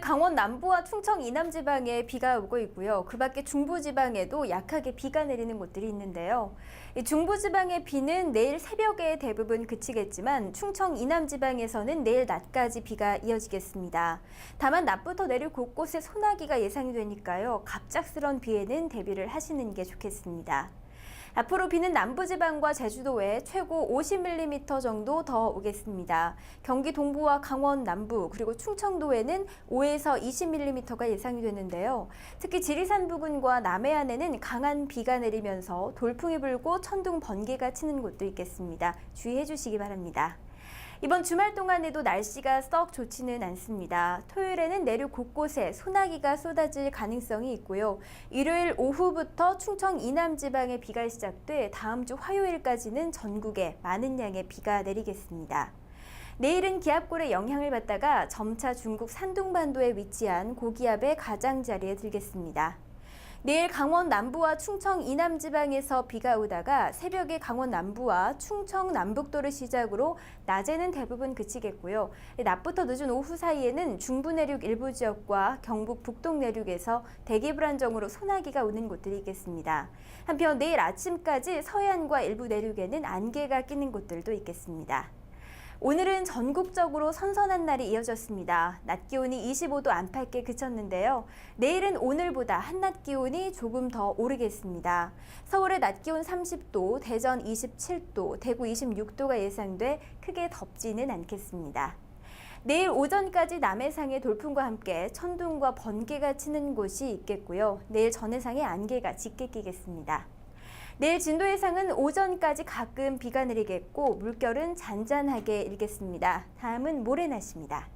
강원 남부와 충청 이남 지방에 비가 오고 있고요. 그 밖에 중부 지방에도 약하게 비가 내리는 곳들이 있는데요. 이 중부 지방의 비는 내일 새벽에 대부분 그치겠지만 충청 이남 지방에서는 내일 낮까지 비가 이어지겠습니다. 다만 낮부터 내일 곳곳에 소나기가 예상이 되니까요. 갑작스런 비에는 대비를 하시는 게 좋겠습니다. 앞으로 비는 남부지방과 제주도에 최고 50mm 정도 더 오겠습니다. 경기 동부와 강원 남부 그리고 충청도에는 5에서 20mm가 예상이 되는데요. 특히 지리산 부근과 남해안에는 강한 비가 내리면서 돌풍이 불고 천둥 번개가 치는 곳도 있겠습니다. 주의해 주시기 바랍니다. 이번 주말 동안에도 날씨가 썩 좋지는 않습니다. 토요일에는 내륙 곳곳에 소나기가 쏟아질 가능성이 있고요. 일요일 오후부터 충청 이남 지방에 비가 시작돼 다음 주 화요일까지는 전국에 많은 양의 비가 내리겠습니다. 내일은 기압골의 영향을 받다가 점차 중국 산둥반도에 위치한 고기압의 가장자리에 들겠습니다. 내일 강원 남부와 충청 이남 지방에서 비가 오다가 새벽에 강원 남부와 충청 남북도를 시작으로 낮에는 대부분 그치겠고요. 낮부터 늦은 오후 사이에는 중부 내륙 일부 지역과 경북 북동 내륙에서 대기 불안정으로 소나기가 오는 곳들이 있겠습니다. 한편 내일 아침까지 서해안과 일부 내륙에는 안개가 끼는 곳들도 있겠습니다. 오늘은 전국적으로 선선한 날이 이어졌습니다. 낮 기온이 25도 안팎에 그쳤는데요. 내일은 오늘보다 한낮 기온이 조금 더 오르겠습니다. 서울의 낮 기온 30도, 대전 27도, 대구 26도가 예상돼 크게 덥지는 않겠습니다. 내일 오전까지 남해상의 돌풍과 함께 천둥과 번개가 치는 곳이 있겠고요. 내일 전해상에 안개가 짙게 끼겠습니다. 내일 진도 해상은 오전까지 가끔 비가 내리겠고 물결은 잔잔하게 일겠습니다. 다음은 모레 날씨입니다.